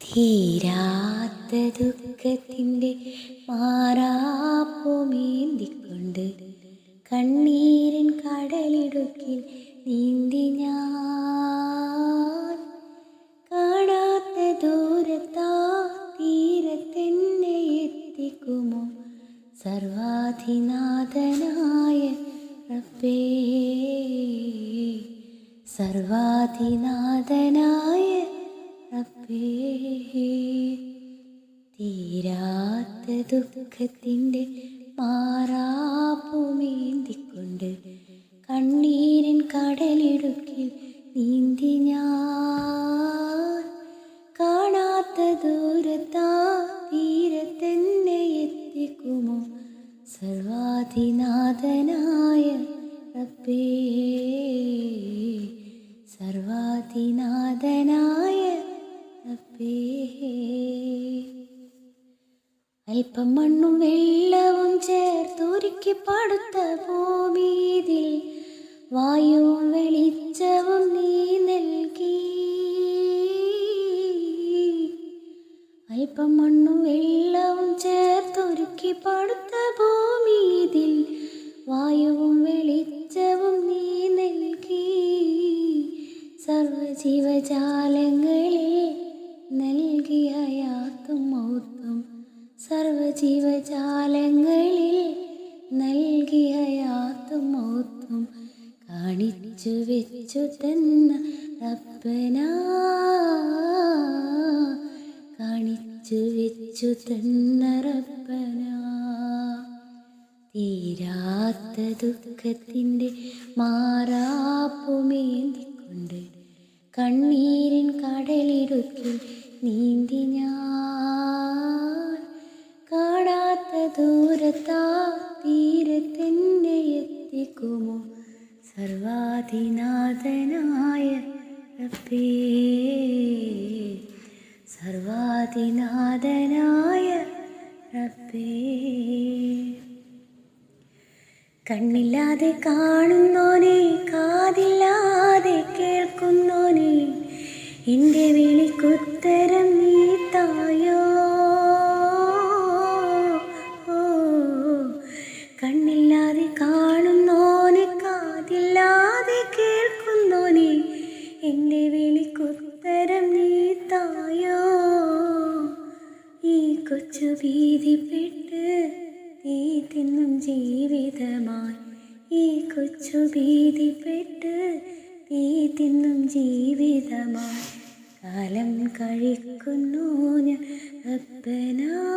തീരാത്ത ദുഃഖത്തിന്റെ മാറാപ്പുമേന്തിക്കൊണ്ട് കണ്ണീരിൻ കടലിടുക്കിൽ നീന്തി ഞാൻ. കാണാത്ത ദൂരത്താ തീരത്തെന്നെ എത്തിക്കുമോ? സർവാധിനാഥനായ റബ്ബേ. സർവാധിനാഥനായ തീരാത്ത ദുഃഖത്തിന്റെ മാറാപ്പുമേന്തിക്കൊണ്ട് കണ്ണീരൻ കടലിടുക്കിൽ നീന്തി ഞാൻ. കാണാത്ത ദൂരത്താ തീരത്തെന്നെ എത്തിക്കുമോ? സർവാധിനാഥനായ റബ്ബേ. റബ്ബേ അല്പം മണ്ണും വെള്ളവും ചേർത്തൊരുക്കി പടുത്ത ഭൂമിതിൽ വായുവും വെളിച്ചവും നീ നൽകി. അല്പം മണ്ണും വെള്ളവും ചേർത്തൊരുക്കി പടുത്ത ഭൂമിതിൽ വായുവും വെളിച്ചവും നീ നൽകി. സർവജീവജാലങ്ങളിൽ സർവജീവജാലങ്ങളിൽ നൽകിയ യാത്തും മൗത്തും കാണിച്ചു വെച്ചു തന്ന റബ്ബന. കാണിച്ചു വെച്ചു തന്ന റബ്ബന. തീരാത്ത ദുഃഖത്തിന്റെ മാറാപ്പുമേന്തിക്കൊണ്ട് കണ്ണീരിൻ കടലിടുക്കിൽ നീന്തി ഞാൻ സർവാധിനാഥനായ റബ്ബേ സർവാധിനാഥനായ റബ്ബേ. കണ്ണില്ലാതെ കാണുന്നോനെ കാതില്ലാതെ കേൾക്കുന്നോനെ എന്റെ വിളിക്കുത്തരം നീ തായോ? ഓ, കൊച്ചു ഭീതിപ്പെട്ട് തീ തിന്നും ജീവിതമായി. ഈ കൊച്ചു ഭീതിപ്പെട്ട് തീ തിന്നും ജീവിതമായി. കാലം കഴിക്കുന്നു ഞാൻ അപ്പനാ.